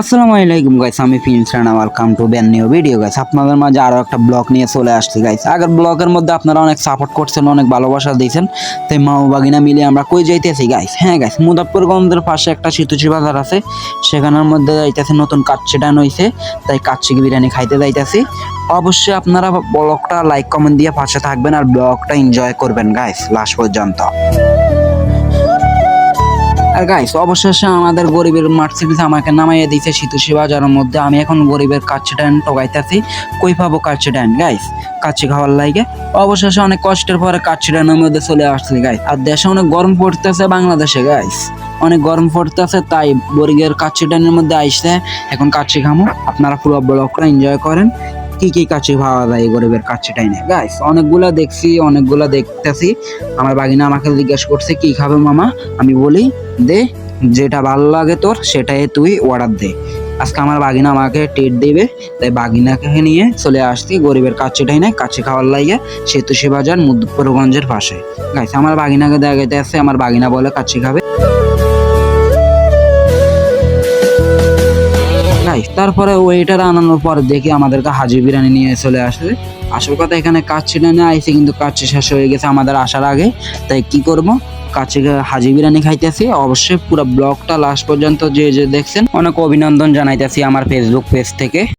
আসসালামু আলাইকুম গাইস আমি films Rana welcome to ban new video guys আপনাদের মাঝে আরও একটা ব্লগ নিয়ে চলে আসছি গাইস আগের ব্লগের মধ্যে আপনারা অনেক সাপোর্ট করছেন, অনেক ভালোবাসা দিয়েছেন। তাই মা বাগিনা মিলে আমরা কই যাইতেছি গাইস হ্যাঁ গাইস মুজাফরগঞ্জের পাশে একটা শীতুচি বাজার আছে। সেখানের মধ্যে যাইতেছে নতুন কাচ্চি ডান হইছে। তাই কাচ্চি বিরিয়ানি খাইতে যাইতেছি। অবশ্যই আপনারা ব্লগটা লাইক কমেন্ট দিয়ে পাশে থাকবেন আর ব্লগটা এনজয় করবেন গাইস লাস্ট পর্যন্ত। আর গাইস অবশেষে আমাদের গরিবের মার্সিডিস আমাকে নামাইয়ে দিয়েছে শীতুষি বাজারের মধ্যে। আমি এখন গরিবের কাচ্চি ডান টোকাইতেছি কই পাবো কাচ্চি ডান গাইস কাচ্চি খাওয়ার লাগে। অবশেষে অনেক কষ্টের পরে কাচ্চি ডানের মধ্যে চলে আসছি গাইস আর দেশে অনেক গরম পড়তেছে বাংলাদেশে গাইস অনেক গরম পড়তেছে, তাই গরিবের কাচ্চি ডানের মধ্যে আইসে এখন কাচ্চি খামো। আপনারা পুরো ব্লগটা এনজয় করেন। কি কি কাছে পাওয়া যায় এই গরিবের কাচ্চি টাইনে গাইস অনেকগুলা দেখছি, অনেকগুলা দেখতেছি। আমার বাগিনা আমাকে জিজ্ঞেস করছে, কি খাবে মামা? আমি বলি, দে, যেটা ভালো লাগে তোর, সেটাই তুই অর্ডার দে। আজকে আমার বাগিনা আমাকে টেট দেবে, তাই বাগিনাকে নিয়ে চলে আসছি, গরিবের কাচ্চিটাই নাই, কাছে খাওয়ার লাগে সেতুশি বাজার মুদ্দপুরগঞ্জের পাশে। গাইছে আমার বাগিনাকে দেখাইতে আসছে, আমার বাগিনা বলে কাচ্চি খাবে। তারপরে ওয়েটার আনানোর পর দেখি আমাদেরকে হাজি বিরিয়ানি নিয়ে চলে আসে। আসল কথা এখানে কাজ ছিল না, আইসি কিন্তু কাজ শেষ হয়ে গেছে আমাদের আসার আগে। তাই কি করব? কাছে হাজি বিরিয়ানি খাইতেছি। অবশ্যই পুরো ব্লগটা লাস্ট পর্যন্ত যে যে দেখছেন, অনেক অভিনন্দন জানাইতেছি আমার ফেসবুক পেজ থেকে।